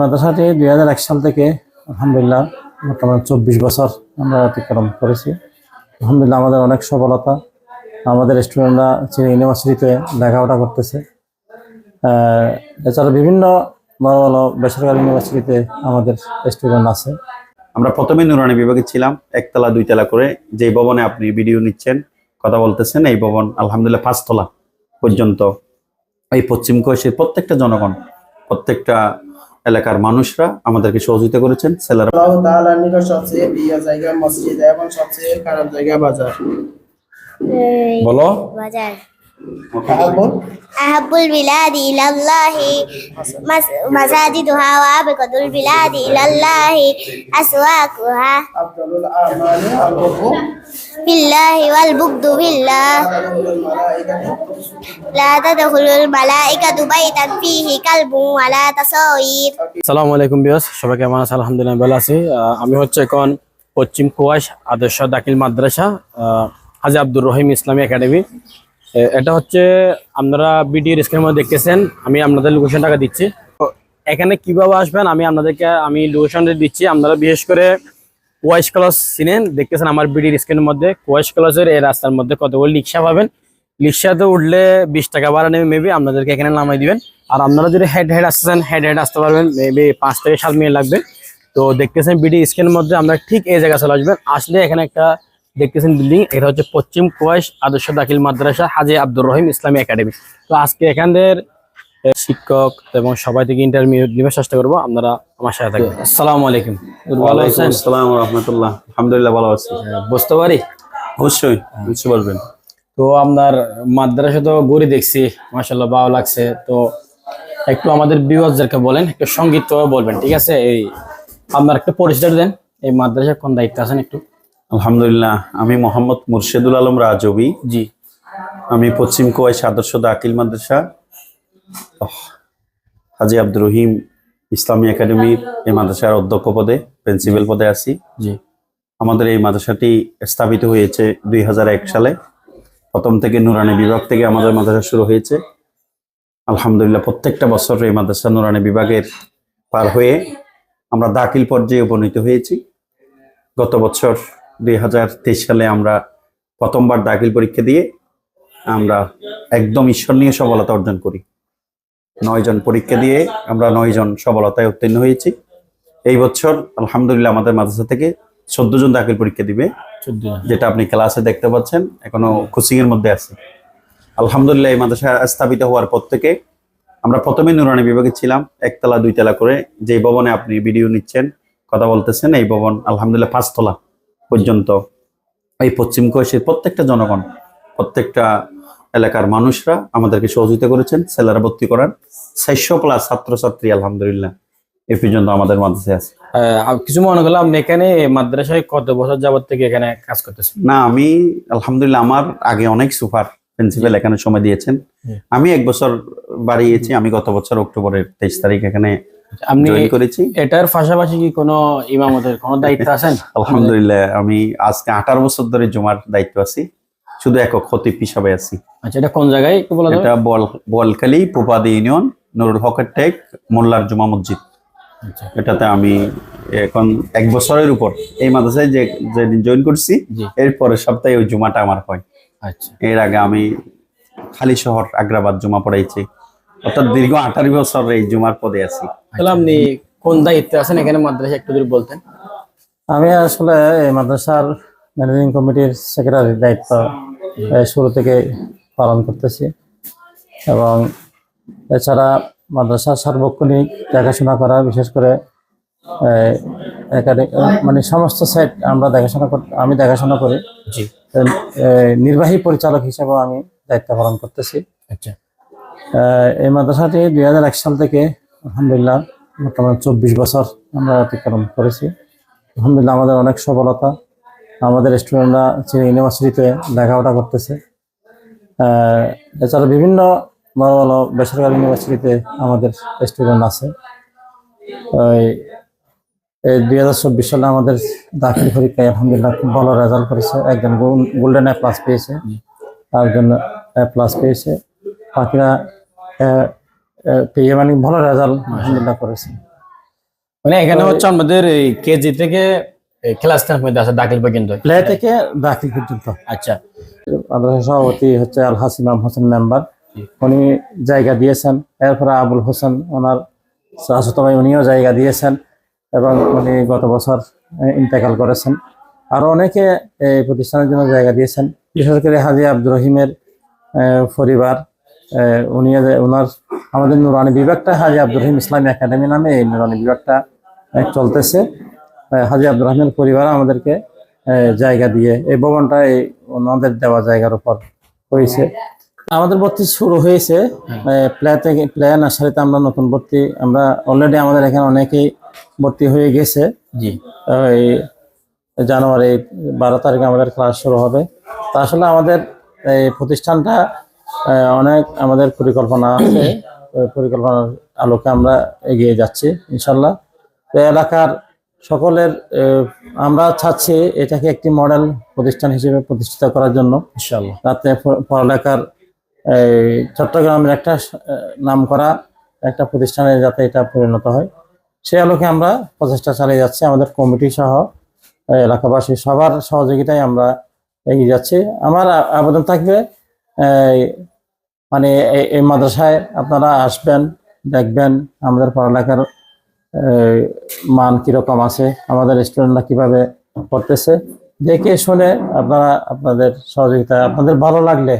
মাদ্রাসাটি দুই হাজার এক সাল থেকে আলহামদুলিল্লাহ বর্তমানে চব্বিশ বছর আমরা অতিক্রম করেছি। আলহামদুলিল্লাহ আমাদের অনেক সফলতা। আমাদের স্টুডেন্টরা ইউনিভার্সিটিতে লেখাপড়া করতেছে। এছাড়া বিভিন্ন বড় বড় বেসরকারি ইউনিভার্সিটিতে আমাদের স্টুডেন্ট আছে। আমরা প্রথমে নুরানি বিভাগে ছিলাম, একতলা, দুইতলা করে যে ভবনে আপনি ভিডিও নিচ্ছেন, কথা বলতেছেন, এই ভবন আলহামদুলিল্লাহ পাঁচতলা পর্যন্ত। এই পশ্চিম কোয়েশের প্রত্যেকটা জনগণ, প্রত্যেকটা এলাকার মানুষরা আমাদেরকে সহযোগিতা করেছেন ছেলেরা আল্লাহ তাআলার নিকট সবচেয়ে প্রিয় জায়গা মসজিদ এবং সবচেয়ে খারাপ জায়গা বাজার বলো বাজার আহাবুল أحب البلاد إلى الله مس- مساجدها وأبغض البلاد إلى الله أسواقها আফদালুল আমালি আল-হুব্বু بالله والبغض بالله তাদখুলুল মালাইকাতু لا تدخل الملائكة بيتا فيه كلب ولا تصاوير সালামু আলাইকুম বিয়াস সবাই কেমন আছে আলহামদুলিল্লাহ ভালো আছি আহ, আমি হচ্ছে এখন পশ্চিম কুয়াশ আদর্শ দাখিল মাদ্রাসা আহ, হাজি আব্দুর রহিম ইসলামী একাডেমি এ- এটা হচ্ছে আপনারা ভিডিওর স্ক্রিনের মধ্যে দেখতেছেন আমি আপনাদের লোকেশন টাকা দিচ্ছি তো এখানে কিভাবে আসবেন আমি আপনাদেরকে আমি লোকেশনটা দিচ্ছি আপনারা বিশেষ করে কুয়াশ কলেজ চিনেন দেখতেছেন আমার বিডির স্ক্রিনের মধ্যে। কুয়াশ কলেজের এই রাস্তার মধ্যে কতগুলো রিক্সা পাবেন? রিক্সাতে উঠলে বিশ টাকা ভাড়া নেবে মেবি আপনাদেরকে এখানে নামাই দিবেন। আর আপনারা যদি হেড হেড আসতেছেন হেড হেড আসতে পারবেন মেবি পাঁচ থেকে সাত মিনিট লাগবে। তো দেখতেছেন বিডি স্ক্রিনের মধ্যে আমরা ঠিক এই জায়গায় চলে আসবেন। আসলে এখানে একটা দেখতেছেন বিল্ডিং এটা হচ্ছে পশ্চিম কুয়াশ আদর্শ দাখিল মাদ্রাসা হাজি আব্দুর রহিম ইসলামী একাডেমি। তো আজকে এখানদের এ, শিক্ষক এবং সবাই থেকে ইন্টারভিউ নেওয়ার চেষ্টা করব। আপনারা আমার সাথে থাকবেন। আসসালামু আলাইকুম। ভালো আছেন? আসসালাম রহমতুল্লাহ। আলহামদুলিল্লাহ ভালো আছি। বুঝতে পারি? অবশ্যই কিছু বলবেন তো আপনার মাদ্রাসা তো গড়ি দেখছি মাসাল্লাহ ভালো লাগছে। তো একটু আমাদের বিওয়াজদেরকে বলেন একটু সংগীত বলবেন ঠিক আছে? এই আপনার একটু পরিচয় দেন এই মাদ্রাসায় কোন দায়িত্ব আছেন একটু? আলহামদুলিল্লাহ আমি মোহাম্মদ মুর্শেদুল আলম রাজবি। জি। আমি পশ্চিম কোয়াইশ আদর্শ দাখিল মাদ্রাসা। হাজি আব্দুর রহিম ইসলামী একাডেমির এই মাদ্রাসার অধ্যক্ষ পদে প্রিন্সিপাল পদে আছি। জি। আমাদের এই মাদ্রাসাটি স্থাপিত হয়েছে দুই হাজার এক সালে। প্রথম থেকে নুরানি বিভাগ থেকে আমাদের মাদ্রাসা শুরু হয়েছে। আলহামদুলিল্লাহ প্রত্যেকটা বছর এই মাদ্রাসা নুরানি বিভাগের পার হয়ে আমরা দাখিল পর্যায়ে উপনীত হয়েছি। গত বছর দুই হাজার তেইশ সালে আমরা প্রথমবার দাখিল পরীক্ষা দিয়ে আমরা একদম ঈশ্বর নিয়ে সফলতা অর্জন করি। নয় জন পরীক্ষা দিয়ে আমরা নয় জন সফলতায় উত্তীর্ণ হয়েছি। এই বছর আলহামদুলিল্লাহ আমাদের মাদ্রাসা থেকে চোদ্দ জন দাখিল পরীক্ষা দিবে যেটা আপনি ক্লাসে দেখতে পাচ্ছেন এখনও কোচিং এর মধ্যে আছে। আলহামদুলিল্লাহ এই মাদ্রাসা স্থাপিত হওয়ার পর থেকে আমরা প্রথমে নুরানি বিভাগে ছিলাম একতলা দুইতলা করে যে ভবনে আপনি ভিডিও নিচ্ছেন কথা বলতেছেন এই ভবন আলহামদুলিল্লাহ পাঁচতলা পর্যন্ত। এই পশ্চিম কোয়েশের প্রত্যেকটা জনগণ প্রত্যেকটা এলাকার মানুষরা আমাদেরকে সহযোগিতা করেছেন ছেলেরা ভর্তি করার। চারশো প্লাস ছাত্রছাত্রী আলহামদুলিল্লাহ এই পর্যন্ত আমাদের মাদ্রাসায় আছে। আহ, কিছু মনে করলাম আপনি এখানে মাদ্রাসায় কত বছর যাবত থেকে এখানে কাজ করতেছেন? না আমি আলহামদুলিল্লাহ আমার আগে অনেক সুপার প্রিন্সিপাল এখানে সময় দিয়েছেন। আমি এক বছর বাড়িয়েছি আমি গত বছর অক্টোবরের তেইশ তারিখ এখানে আপনি জয়েন করেছি। এটার পাশাপাশি কি কোনো ইমামতের কোনো দায়িত্ব আছেন? আলহামদুলিল্লাহ আমি আজকে আঠারো বছর ধরে জমার দায়িত্ব আছি। শুধু একক খতিব হিসাবে আছি। আচ্ছা এটা কোন জায়গায় একটু বলা এটা বল বলকালি পোপাদি ইউনিয়ন নুরুল হকের টেক মোল্লার জুমা মসজিদ। আচ্ছা। এটাতে আমি এখন এক বছরের উপর এই মাদ্রাসায় যে যেদিন জয়েন করছি এর পরের সপ্তাহে ওই জুমাটা আমার হয়। আচ্ছা। এর আগে আমি খালি শহর আগ্রাবাদ জমা পড়াইছি। অর্থাৎ দীর্ঘ আঠারো বছর এই জুমার পদে আছি। তাহলে আপনি কোন দায়িত্বে আছেন? এখানে মাদ্রাসা একটু যদি বলতেন। আমি আসলে এই মাদ্রাসার ম্যানেজিং কমিটির সেক্রেটারির দায়িত্ব। শুরু থেকে পালন করতেছি। এবং এছাড়া মাদ্রাসার সার্বক্ষণিক দেখাশোনা করা বিশেষ করে মানে সমস্ত সাইট আমরা দেখাশোনা আমি দেখাশোনা করি। নির্বাহী পরিচালক হিসেবেও আমি দায়িত্ব পালন করতেছি। আচ্ছা। এই মাদ্রাসাটি দুই হাজার এক সাল থেকে আলহামদুলিল্লাহ বর্তমানে চব্বিশ বছর আমরা অতিক্রম করেছি। আলহামদুলিল্লাহ আমাদের অনেক সফলতা। আমাদের স্টুডেন্টরা চীন ইউনিভার্সিটিতে লেখাপড়া করতেছে। এছাড়া বিভিন্ন বড় বড় বেসরকারি ইউনিভার্সিটিতে আমাদের স্টুডেন্ট আছে। ওই এই দুই হাজার চব্বিশ সালে আমাদের দাখিল পরীক্ষায় আলহামদুলিল্লাহ খুব ভালো রেজাল্ট করেছে। একজন গোল্ডেন এ প্লাস পেয়েছে একজন এ প্লাস পেয়েছে। বাকিরা পেয়ে মানে ভালো রেজাল্ট আলহামদুলিল্লাহ করেছে। মানে এখানে হচ্ছে আমাদের এই কেজি থেকে ক্লাস টেন পর্যন্ত আছে দাখিল পর্যন্ত। প্লে থেকে দাখিল পর্যন্ত। আচ্ছা। মাদ্রাসা সভাপতি হচ্ছে আল হাসিমাম হোসেন মেম্বার। উনি জায়গা দিয়েছেন এরপরে আবুল হোসেন ওনার চাচাতো উনিও জায়গা দিয়েছেন এবং উনি গত বছর ইন্তেকাল করেছেন। আরও অনেকে এই প্রতিষ্ঠানের জন্য জায়গা দিয়েছেন বিশেষ করে হাজি আব্দুর রহিমের পরিবার উনি ওনার আমাদের নুরানি বিভাগটা হাজি আব্দুর রহিম ইসলামী একাডেমি নামে এই নুরানি বিভাগটা চলতেছে। হাজি আব্দুর রহিমের পরিবার আমাদেরকে জায়গা দিয়ে এই ভবনটা এই ওনাদের দেওয়া জায়গার উপর হয়েছে। আমাদের ভর্তি শুরু হয়েছে প্লে থেকে প্লে নার্সারিতে আমরা নতুন ভর্তি আমরা অলরেডি আমাদের এখানে অনেকেই ভর্তি হয়ে গেছে। জি। এই জানুয়ারি বারো তারিখে আমাদের ক্লাস শুরু হবে। তা আসলে আমাদের এই প্রতিষ্ঠানটা অনেক আমাদের পরিকল্পনা আছে। পরিকল্পনার আলোকে আমরা এগিয়ে যাচ্ছি ইনশাল্লাহ তো এলাকার সকলের আমরা চাচ্ছি এটাকে একটি মডেল প্রতিষ্ঠান হিসেবে প্রতিষ্ঠিত করার জন্য। ইনশাল্লাহ যাতে পড়ালেখার চট্টগ্রামের একটা নাম করা একটা প্রতিষ্ঠানে যাতে এটা পরিণত হয়। সেই আলোকে আমরা প্রচেষ্টা চালিয়ে যাচ্ছি। আমাদের কমিটি সহ এলাকাবাসী সবার সহযোগিতায় আমরা এগিয়ে যাচ্ছি। আমার আবেদন থাকবে মানে এই- মাদ্রাসায় আপনারা আসবেন দেখবেন আমাদের পড়ালেখার মান কীরকম আছে, আমাদের স্টুডেন্টরা কীভাবে পড়তেছে দেখে শুনে আপনারা আপনাদের সহযোগিতা, আপনাদের ভালো লাগলে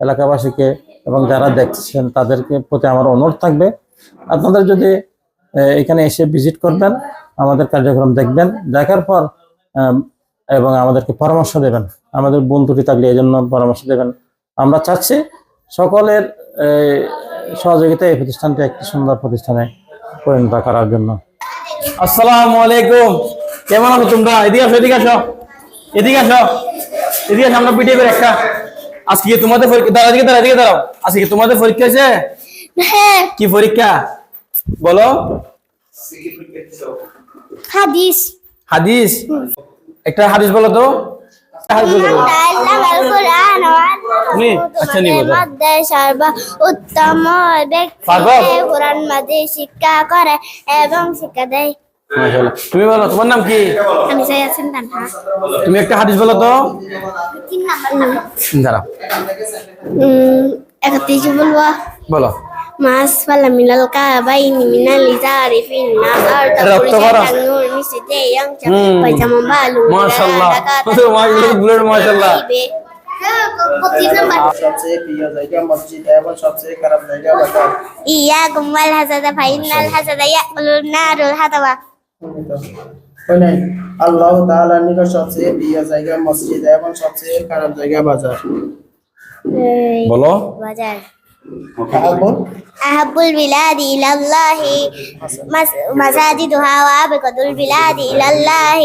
এলাকাবাসীকে এবং যারা দেখছেন তাদেরকে প্রতি আমার অনুরোধ থাকবে। আপনাদের যদি এখানে এসে ভিজিট করবেন, আমাদের কার্যক্রম দেখবেন, দেখার পর এবং আমাদেরকে পরামর্শ দেবেন, আমাদের বন্ধুটি থাকলে এই জন্য পরামর্শ দেবেন। আমরা চাচ্ছি সকলের সহযোগিতায় এই প্রতিষ্ঠানটি একটি সুন্দর প্রতিষ্ঠানে পরিণত করার জন্য। আসসালামু আলাইকুম। কেমন আছো তোমরা? এদিকে আসো এদিকে আসো। এদিকে আসো। এদিকে আসো আমরা পিটিয়ে করে একটা। আজকে কি তোমাদের পরীক্ষা দাঁড়া এদিকে দাঁড়া এদিকে দাঁড়াও। আজকে তোমাদের পরীক্ষা আছে হ্যাঁ। কি পরীক্ষা? বলো। হাদিস। হাদিস? একটা হাদিস বলো তো। হাদিস বলো। নি, আচ্ছা, নি সর্ব উত্তম ব্যক্তি কোরআন মাঝে শিক্ষা করে এবং শিক্ষা দেয়। মাশাআল্লাহ। তুমি বলো তোমার নাম কি? আমি চাই তানহা। তুমি একটা হাদিস বলো তো। তিন নাম্বার দাঁড়াও একত্রিশ বলব। বলো। মাস পালা মিনাল কাবাইন মিনাল ইজারি ফিন নাসার রক্ত ভরা। নূর মিসিতে yang হুম। পায়জামা বালু মাশাআল্লাহ। মাশাআল্লাহ। মাশাআল্লাহ। পঁচিশ নাম্বার সবচেয়ে প্রিয় জায়গা মসজিদ এবং সবচেয়ে খারাপ জায়গা বাজার ইয়াকুম ওয়াল হাসাদা ফাইনাল হাসাদা ইয়াকুলুন নারুল হাতাওয়া হয় নাই আল্লাহ তাআলার নিকট সবচেয়ে প্রিয় জায়গা মসজিদ এবং সবচেয়ে খারাপ জায়গা বাজার বলো বাজার আবুল أحب البلاد إلى الله مس- مساجدها وأبغض البلاد إلى الله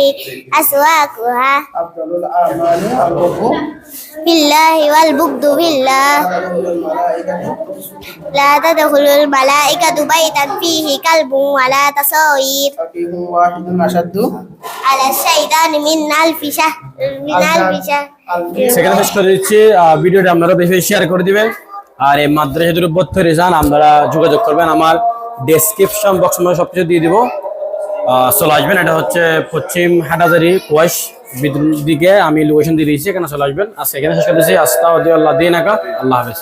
أسواقها আফদালুল আমালি আল হুব্বু في الله والبغض في الله তাদখুলুল মালাইকাতু لا تدخل الملائكة بيتا فيه كلب ولا تصاوير ফাকিহুম ওয়াহিদুন আশাদ্দু على الشيطان من ألف شهر من ألف شهر সেখানে শেষ করে দিচ্ছি আহ, ভিডিওটা আপনারা বেশি বেশি শেয়ার করে দিবেন আর এই মাদ্রাসা যদি ভর্তি হতে চান আপনারা যোগাযোগ করবেন আমার ডেসক্রিপশন বক্স মধ্যে সবকিছু দিয়ে দিব আহ, চলে আসবেন এটা হচ্ছে পশ্চিম হাটাজারি কোয়াশ দিকে আমি লোকেশন দিয়ে দিয়েছি, এখানে চলে আসবেন। আজকে এখানে শেষ করে দিচ্ছি আস্তা আল্লাহ দিন আল্লাহ হাফেজ।